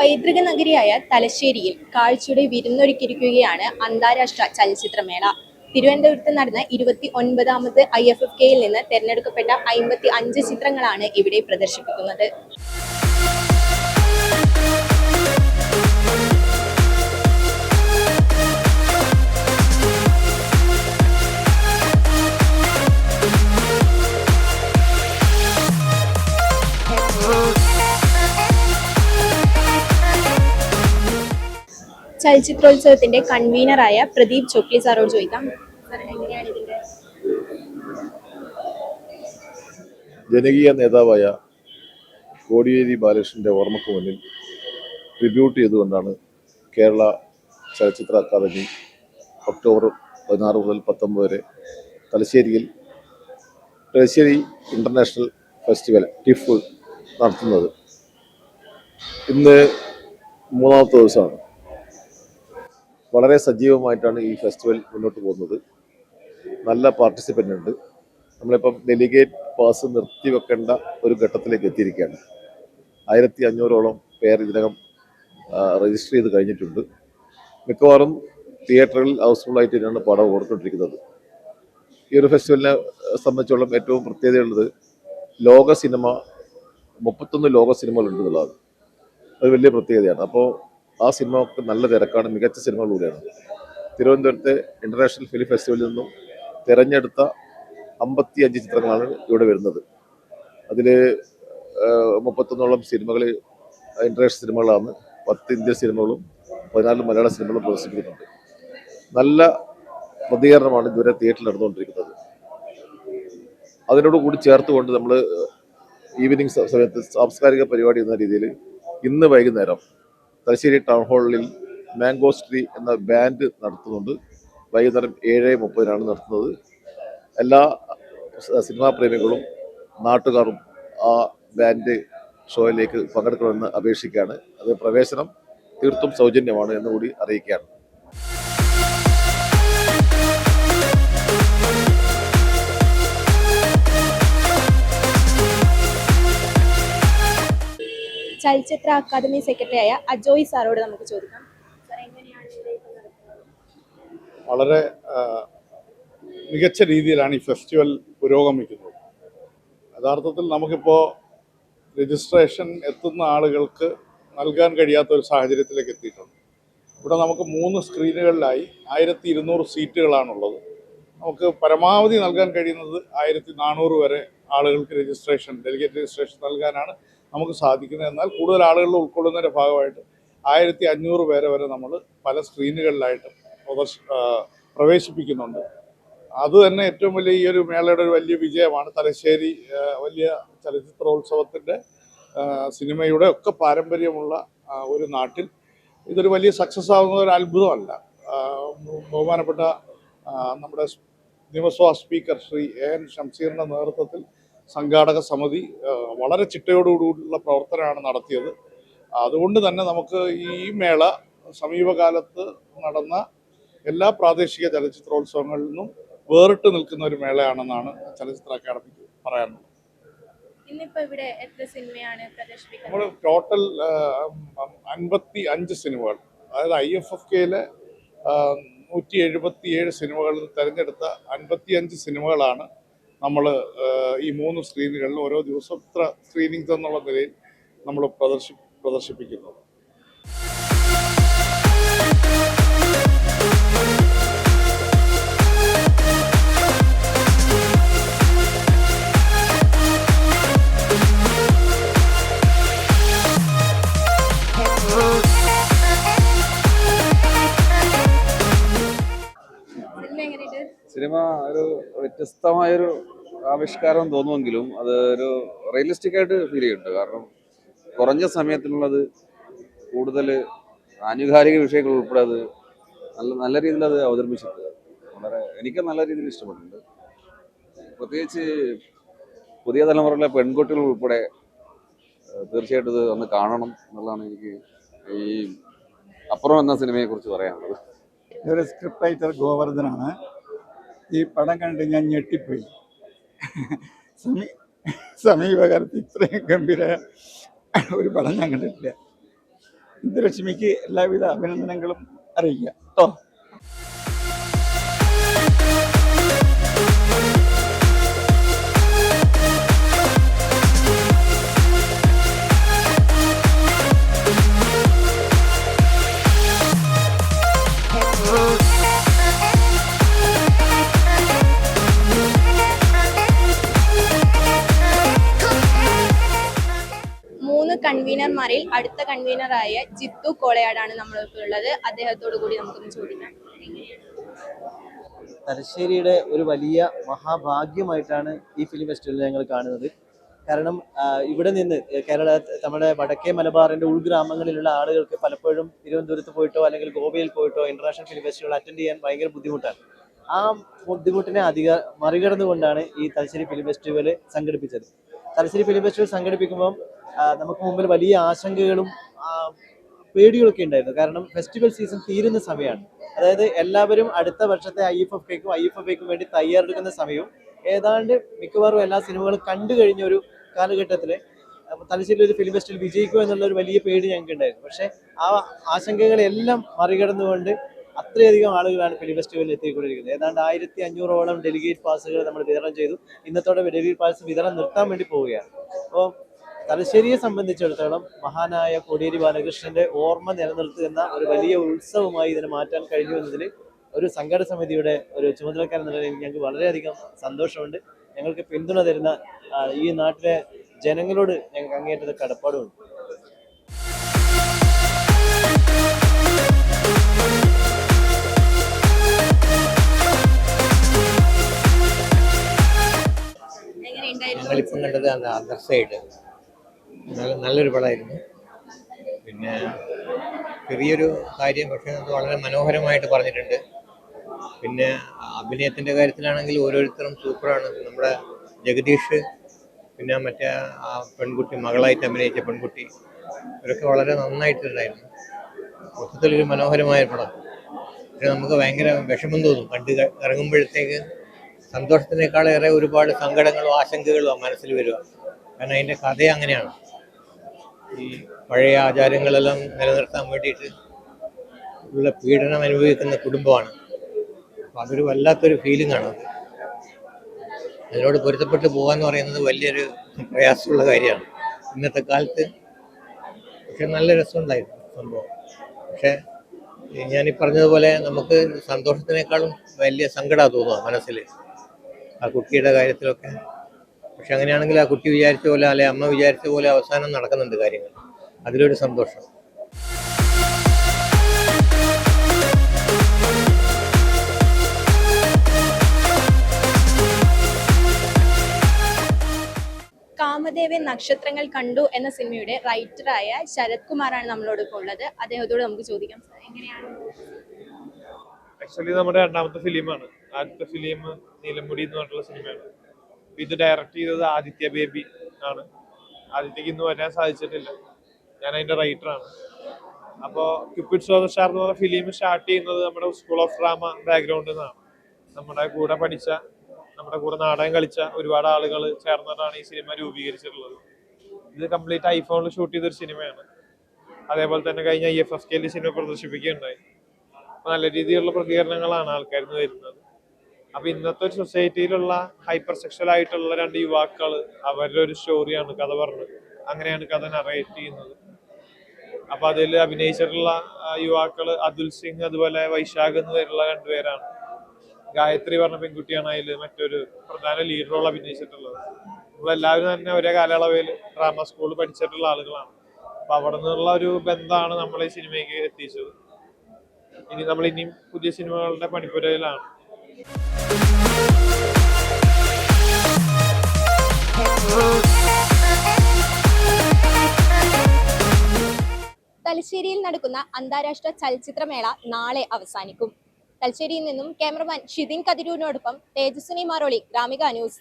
പൈതൃക നഗരിയായ തലശ്ശേരിയിൽ കാഴ്ചയുടെ വിരുന്നൊരുക്കിയിരിക്കുകയാണ് അന്താരാഷ്ട്ര ചലച്ചിത്രമേള. തിരുവനന്തപുരത്ത് നടന്ന ഇരുപത്തി ഒൻപതാമത് ഐ എഫ് എഫ് കെയിൽ നിന്ന് തെരഞ്ഞെടുക്കപ്പെട്ട അമ്പത്തി അഞ്ച് ചിത്രങ്ങളാണ് ഇവിടെ പ്രദർശിപ്പിക്കുന്നത്. ചലച്ചിത്രോത്സവത്തിന്റെ കൺവീനറായ പ്രദീപ് ചോക്ലി സാറോട് ചോദിക്കാം. ജനകീയ നേതാവായ കോടിയേരി ബാലകൃഷ്ണന്റെ ഓർമ്മക്ക് മുന്നിൽ ട്രിബ്യൂട്ട് ചെയ്തുകൊണ്ടാണ് കേരള ചലച്ചിത്ര അക്കാദമി ഒക്ടോബർ പതിനാറ് മുതൽ പത്തൊമ്പത് വരെ തലശ്ശേരിയിൽ തലശ്ശേരി ഇന്റർനാഷണൽ ഫെസ്റ്റിവൽ ടിഫ് നടത്തുന്നത്. ഇന്ന് മൂന്നാമത്തെ ദിവസമാണ്. വളരെ സജീവമായിട്ടാണ് ഈ ഫെസ്റ്റിവൽ മുന്നോട്ട് പോകുന്നത്. നല്ല പാർട്ടിസിപ്പന്റ് ഉണ്ട്. നമ്മളിപ്പം ഡെലിഗേറ്റ് പാസ് നിർത്തിവെക്കേണ്ട ഒരു ഘട്ടത്തിലേക്ക് എത്തിയിരിക്കുകയാണ്. ആയിരത്തി അഞ്ഞൂറോളം പേർ ഇതിനകം രജിസ്റ്റർ ചെയ്ത് കഴിഞ്ഞിട്ടുണ്ട്. മിക്കവാറും തിയേറ്ററിൽ ഹൗസ്ഫുള്ളായിട്ട് തന്നെയാണ് പടം ഓടിക്കൊണ്ടിരിക്കുന്നത്. ഈ ഒരു ഫെസ്റ്റിവലിനെ സംബന്ധിച്ചോളം ഏറ്റവും പ്രത്യേകതയുള്ളത് ലോക സിനിമ മുപ്പത്തൊന്ന് ലോക സിനിമകളുണ്ട് എന്നുള്ളതാണ്. അത് വലിയ പ്രത്യേകതയാണ്. അപ്പോൾ ആ സിനിമ ഒക്കെ നല്ല തിരക്കാണ്. മികച്ച സിനിമകളിലൂടെയാണ് തിരുവനന്തപുരത്തെ ഇന്റർനാഷണൽ ഫിലിം ഫെസ്റ്റിവലിൽ നിന്നും തിരഞ്ഞെടുത്ത അമ്പത്തി അഞ്ച് ചിത്രങ്ങളാണ് ഇവിടെ വരുന്നത്. അതിൽ മുപ്പത്തൊന്നോളം സിനിമകൾ ഇന്റർനാഷണൽ സിനിമകളാണ്. പത്ത് ഇന്ത്യൻ സിനിമകളും പതിനാല് മലയാള സിനിമകളും പ്രദർശിപ്പിക്കുന്നുണ്ട്. നല്ല പ്രതികരണമാണ് ഇതുവരെ തിയേറ്ററിൽ നടന്നുകൊണ്ടിരിക്കുന്നത്. അതിനോട് കൂടി ചേർത്തുകൊണ്ട് നമ്മൾ ഈവനിങ് സമയത്ത് സാംസ്കാരിക പരിപാടി എന്ന രീതിയിൽ ഇന്ന് വൈകുന്നേരം തലശ്ശേരി ടൗൺ ഹാളിൽ മാംഗോസ്ട്രി എന്ന ബാൻഡ് നടത്തുന്നുണ്ട്. വൈകുന്നേരം ഏഴ് മുപ്പതിനാണ് നടത്തുന്നത്. എല്ലാ സിനിമാ പ്രേമികളും നാട്ടുകാരും ആ ബാൻഡ് ഷോയിലേക്ക് പങ്കെടുക്കണമെന്ന് അപേക്ഷിക്കുകയാണ്. അത് പ്രവേശനം തീർത്തും സൗജന്യമാണ് എന്നുകൂടി അറിയിക്കുകയാണ്. ചലച്ചിത്ര അക്കാദമി സെക്രട്ടറി ആയ അജോയ് സാറോട് നമുക്ക് ചോദിക്കാം. സാർ എങ്ങനെയാണ് ഇത് നടക്കുന്നത്? വളരെ മികച്ച രീതിയിലാണ് ഈ ഫെസ്റ്റിവൽ പുരോഗമിക്കുന്നത്. യഥാർത്ഥത്തിൽ നമുക്കിപ്പോൾ രജിസ്ട്രേഷൻ എത്തുന്ന ആളുകൾക്ക് നൽകാൻ കഴിയാത്ത ഒരു സാഹചര്യത്തിലേക്ക് എത്തിയിട്ടുണ്ട്. ഇവിടെ നമുക്ക് മൂന്ന് സ്ക്രീനുകളിലായി ആയിരത്തി ഇരുന്നൂറ് സീറ്റുകളാണുള്ളത്. നമുക്ക് പരമാവധി നൽകാൻ കഴിയുന്നത് ആയിരത്തി നാനൂറ് വരെ ആളുകൾക്ക് രജിസ്ട്രേഷൻ ഡെലിഗേറ്റ് രജിസ്ട്രേഷൻ നൽകാനാണ് നമുക്ക് സാധിക്കുന്നത്. എന്നാൽ കൂടുതൽ ആളുകൾ ഉൾക്കൊള്ളുന്നതിന്റെ ഭാഗമായിട്ട് ആയിരത്തി അഞ്ഞൂറ് പേരെ വരെ നമ്മൾ പല സ്ക്രീനുകളിലായിട്ട് പ്രദർശ പ്രവേശിപ്പിക്കുന്നുണ്ട്. അത് തന്നെ ഏറ്റവും വലിയ ഈ ഒരു മേളയുടെ ഒരു വലിയ വിജയമാണ്. തലശ്ശേരി വലിയ ചലച്ചിത്രോത്സവത്തിന്റെ സിനിമയുടെ ഒക്കെ പാരമ്പര്യമുള്ള ഒരു നാട്ടിൽ ഇതൊരു വലിയ സക്സസ് ആവുന്ന ഒരു അത്ഭുതമല്ല. ബഹുമാനപ്പെട്ട നമ്മുടെ നിയമസഭാ സ്പീക്കർ ശ്രീ എ എൻ ഷംസീറിന്റെ നേതൃത്വത്തിൽ സംഘാടക സമിതി വളരെ ചിട്ടയോടുകൂടിയുള്ള പ്രവർത്തനമാണ് നടത്തിയത്. അതുകൊണ്ട് തന്നെ നമുക്ക് ഈ മേള സമീപകാലത്ത് നടന്ന എല്ലാ പ്രാദേശിക ചലച്ചിത്രോത്സവങ്ങളിൽ നിന്നും വേറിട്ട് നിൽക്കുന്ന ഒരു മേളയാണെന്നാണ് ചലച്ചിത്ര അക്കാദമിക്ക് പറയാനുള്ളത്. നമ്മൾ ടോട്ടൽ അൻപത്തി അഞ്ച് സിനിമകൾ. അതായത് ഐ എഫ് എഫ് കെയിലെ നൂറ്റി എഴുപത്തി ഏഴ് സിനിമകളിൽ തിരഞ്ഞെടുത്ത അൻപത്തി അഞ്ച് സിനിമകളാണ് നമ്മൾ ഈ മൂന്ന് സ്ക്രീനുകളിൽ ഓരോ ദിവസം ഇത്ര സ്ക്രീനിങ്സ് എന്നുള്ള നിലയിൽ നമ്മൾ പ്രദർശി പ്രദർശിപ്പിക്കുന്നത് സിനിമ ഒരു വ്യത്യസ്തമായൊരു ആവിഷ്കാരം തോന്നുമെങ്കിലും അത് ഒരു റിയലിസ്റ്റിക് ആയിട്ട് ഫീൽ ചെയ്യുന്നുണ്ട്. കാരണം കുറഞ്ഞ സമയത്തിനുള്ളത് കൂടുതൽ ആനുകാലിക വിഷയങ്ങൾ ഉൾപ്പെടെ അത് നല്ല നല്ല രീതിയിൽ അത് അവതരിപ്പിച്ചിട്ടുണ്ട്. വളരെ എനിക്ക് നല്ല രീതിയിൽ ഇഷ്ടപ്പെട്ടിട്ടുണ്ട് പ്രത്യേകിച്ച് പുതിയ തലമുറയിലെ പെൺകുട്ടികൾ ഉൾപ്പെടെ തീർച്ചയായിട്ടും ഇത് ഒന്ന് കാണണം എന്നുള്ളതാണ് എനിക്ക് ഈ അപ്പുറം എന്ന സിനിമയെ കുറിച്ച് പറയാനുള്ളത്. ഇതൊരു സ്ക്രിപ്റ്റ് റൈറ്റർ ഗോവർദ്ധനാണ്. ഈ പടം കണ്ട് ഞാൻ ഞെട്ടിപ്പോയി. സമീ സമീപകാലത്ത് ഇത്രയും ഗംഭീര ഒരു പടം ഞാൻ കണ്ടിട്ടില്ല. ഇന്ദുലക്ഷ്മിക്ക് എല്ലാവിധ അഭിനന്ദനങ്ങളും അറിയിക്കുക കേട്ടോ? കൺവീനർമാരിൽ അടുത്ത കൺവീനറായ ജിത്തു കോളയാടാണ് നമ്മളൊപ്പം ഉള്ളത് അദ്ദേഹത്തോടു കൂടി നമുക്കൊന്ന് ചോദിക്കാം. തലശ്ശേരിയുടെ ഒരു വലിയ മഹാഭാഗ്യമായിട്ടാണ് ഈ ഫിലിം ഫെസ്റ്റിവൽ ഞങ്ങൾ കാണുന്നത്. കാരണം ഇവിടെ നിന്ന് കേരള നമ്മുടെ വടക്കേ മലബാറിന്റെ ഉൾഗ്രാമങ്ങളിലുള്ള ആളുകൾക്ക് പലപ്പോഴും തിരുവനന്തപുരത്ത് പോയിട്ടോ അല്ലെങ്കിൽ ഗോവയിൽ പോയിട്ടോ ഇന്റർനാഷണൽ ഫിലിം ഫെസ്റ്റിവൽ അറ്റൻഡ് ചെയ്യാൻ ഭയങ്കര ബുദ്ധിമുട്ടാണ്. ആ ബുദ്ധിമുട്ടിനെ അധിക മറികടന്നുകൊണ്ടാണ് ഈ തലശ്ശേരി ഫിലിം ഫെസ്റ്റിവൽ സംഘടിപ്പിച്ചത്. തലശ്ശേരി ഫിലിം ഫെസ്റ്റിവൽ സംഘടിപ്പിക്കുമ്പോൾ നമുക്ക് മുമ്പിൽ വലിയ ആശങ്കകളും പേടികളൊക്കെ ഉണ്ടായിരുന്നു. കാരണം ഫെസ്റ്റിവൽ സീസൺ തീരുന്ന സമയമാണ്. അതായത് എല്ലാവരും അടുത്ത വർഷത്തെ I F F I F F വേണ്ടി തയ്യാറെടുക്കുന്ന സമയവും ഏതാണ്ട് മിക്കവാറും എല്ലാ സിനിമകളും കണ്ടു കഴിഞ്ഞ ഒരു കാലഘട്ടത്തിൽ തലശ്ശേരി ഒരു ഫിലിം ഫെസ്റ്റിവൽ വിജയിക്കുമോ എന്നുള്ള ഒരു വലിയ പേടി ഞങ്ങൾക്ക് ഉണ്ടായിരുന്നു. പക്ഷേ ആ ആശങ്കകളെല്ലാം മറികടന്നുകൊണ്ട് അത്രയധികം ആളുകളാണ് ഫിലിം ഫെസ്റ്റിവലിൽ എത്തിക്കൊണ്ടിരിക്കുന്നത്. ഏതാണ്ട് ആയിരത്തി അഞ്ഞൂറോളം ഡെലിഗേറ്റ് പാസുകൾ നമ്മൾ വിതരണം ചെയ്തു. ഇന്നത്തോടെ ഡെലിഗേറ്റ് പാസ് വിതരണം നിർത്താൻ വേണ്ടി പോവുകയാണ്. അപ്പോൾ തലശ്ശേരിയെ സംബന്ധിച്ചിടത്തോളം മഹാനായ കോടിയേരി ബാലകൃഷ്ണന്റെ ഓർമ്മ നിലനിർത്തുന്ന ഒരു വലിയ ഉത്സവമായി ഇതിനെ മാറ്റാൻ കഴിഞ്ഞു എന്നതിൽ ഒരു സംഘട സമിതിയുടെ ഒരു ചുമതലക്കാരൻ എന്ന നിലയിൽ ഞങ്ങൾക്ക് വളരെയധികം സന്തോഷമുണ്ട്. ഞങ്ങൾക്ക് പിന്തുണ തരുന്ന ഈ നാട്ടിലെ ജനങ്ങളോട് ഞങ്ങൾക്ക് അങ്ങേറ്റത് കടപ്പാടുമുണ്ട്. ഞങ്ങളിപ്പം കണ്ടത് സൈഡ്. നല്ലൊരു പടമായിരുന്നു. പിന്നെ ചെറിയൊരു കാര്യം പക്ഷേ അത് വളരെ മനോഹരമായിട്ട് പറഞ്ഞിട്ടുണ്ട്. പിന്നെ അഭിനയത്തിന്റെ കാര്യത്തിലാണെങ്കിൽ ഓരോരുത്തരും സൂപ്പറാണ്. നമ്മുടെ ജഗദീഷ് പിന്നെ മറ്റേ ആ പെൺകുട്ടി മകളായിട്ട് അഭിനയിച്ച പെൺകുട്ടി ഇവരൊക്കെ വളരെ നന്നായിട്ടുണ്ടായിരുന്നു. മൊത്തത്തിലൊരു മനോഹരമായ പടം. പക്ഷെ നമുക്ക് ഭയങ്കര വിഷമം തോന്നും. കണ്ട് ഇറങ്ങുമ്പോഴത്തേക്ക് സന്തോഷത്തിനേക്കാളേറെ ഒരുപാട് സങ്കടങ്ങളും ആശങ്കകളും മനസ്സിൽ വരിക. കാരണം അതിന്റെ കഥ അങ്ങനെയാണ്. ഈ പഴയ ആചാരങ്ങളെല്ലാം നിലനിർത്താൻ വേണ്ടിയിട്ട് ഉള്ള പീഡനം അനുഭവിക്കുന്ന കുടുംബമാണ്. അപ്പോൾ അതൊരു വല്ലാത്തൊരു ഫീലിംഗ് ആണ്. അതിനോട് പൊരുത്തപ്പെട്ട് പോകാന്ന് പറയുന്നത് വലിയൊരു പ്രയാസമുള്ള കാര്യമാണ്. ഇന്നത്തെ കാലത്ത് പക്ഷെ നല്ല രസമുണ്ടായിരുന്നു സംഭവം. പക്ഷേ ഞാനീ പറഞ്ഞതുപോലെ നമുക്ക് സന്തോഷത്തിനേക്കാളും വലിയ സങ്കടമാണ് തോന്നുക മനസ്സിൽ ആ കുട്ടിയുടെ കാര്യത്തിലൊക്കെ പക്ഷെ അങ്ങനെയാണെങ്കിൽ ആ കുട്ടി വിചാരിച്ച പോലെ അല്ലെ അമ്മ വിചാരിച്ച പോലെ അവസാനം നടക്കുന്നുണ്ട് കാര്യങ്ങൾ. അതിലൊരു സന്തോഷം. കാമദേവൻ നക്ഷത്രങ്ങൾ കണ്ടു എന്ന സിനിമയുടെ റൈറ്ററായ ശരത് കുമാറാണ് നമ്മളോട് ഇപ്പോൾ ഉള്ളത്. അദ്ദേഹത്തോട് നമുക്ക് ചോദിക്കാം എങ്ങനെയാണ്? ആക്ച്വലി നമ്മുടെ രണ്ടാമത്തെ ഫിലിമാണ്. ആദ്യത്തെ ഫിലിം നീലമുടി എന്ന് പറഞ്ഞിട്ടുള്ള സിനിമയാണ്. ഇത് ഡയറക്റ്റ് ചെയ്തത് ആദിത്യ ബേബി ആണ്. ആദിത്യക്ക് ഇന്ന് വരാൻ സാധിച്ചിട്ടില്ല. ഞാൻ അതിന്റെ റൈറ്ററാണ് അപ്പോൾ ക്യൂപ്പിഡ് സ്റ്റാർ എന്ന് പറഞ്ഞ ഫിലിം സ്റ്റാർട്ട് ചെയ്യുന്നത് നമ്മുടെ സ്കൂൾ ഓഫ് ഡ്രാമ ബാക്ക്ഗ്രൗണ്ടിൽ നിന്നാണ്. നമ്മുടെ കൂടെ പഠിച്ച നമ്മുടെ കൂടെ നാടകം കളിച്ച ഒരുപാട് ആളുകൾ ചേർന്നിട്ടാണ് ഈ സിനിമ രൂപീകരിച്ചിട്ടുള്ളത്. ഇത് കംപ്ലീറ്റ് ഐഫോണിൽ ഷൂട്ട് ചെയ്തൊരു സിനിമയാണ് അതേപോലെ തന്നെ കഴിഞ്ഞ ഐ എഫ് എഫ് കെയിൽ സിനിമ പ്രദർശിപ്പിക്കുകയുണ്ടായി. നല്ല രീതിയിലുള്ള പ്രതികരണങ്ങളാണ് ആൾക്കാരിൽ നിന്ന് വരുന്നത്. അപ്പൊ ഇന്നത്തെ ഒരു സൊസൈറ്റിയിലുള്ള ഹൈപ്പർ സെക്ഷൽ ആയിട്ടുള്ള രണ്ട് യുവാക്കൾ അവരുടെ ഒരു സ്റ്റോറിയാണ് കഥ പറഞ്ഞത്. അങ്ങനെയാണ് കഥ നറേറ്റ് ചെയ്യുന്നത്. അപ്പൊ അതിൽ അഭിനയിച്ചിട്ടുള്ള യുവാക്കൾ അതുൽ സിംഗ് അതുപോലെ വൈശാഖ് എന്ന് പേരുള്ള രണ്ടുപേരാണ് ഗായത്രി പറഞ്ഞ പെൺകുട്ടിയാണ് അതിൽ മറ്റൊരു പ്രധാന ലീഡ് റോൾ അഭിനയിച്ചിട്ടുള്ളത്. നമ്മളെല്ലാവരും തന്നെ ഒരേ കാലയളവിൽ ഡ്രാമ സ്കൂളിൽ പഠിച്ചിട്ടുള്ള ആളുകളാണ്. അപ്പൊ അവിടെ നിന്നുള്ള ഒരു ബന്ധമാണ് നമ്മളെ ഈ സിനിമയ്ക്ക് എത്തിച്ചത്. ഇനി നമ്മൾ ഇനിയും പുതിയ സിനിമകളുടെ പണിപ്പുരയിലാണ്. തലശ്ശേരിയിൽ നടക്കുന്ന അന്താരാഷ്ട്ര ചലച്ചിത്രമേള നാളെ അവസാനിക്കും. തലശ്ശേരിയിൽ നിന്നും ക്യാമറമാൻ ഷിതിൻ കതിരൂരിനോടൊപ്പം തേജസ്വിനി മാറോളി ഗ്രാമിക ന്യൂസ്.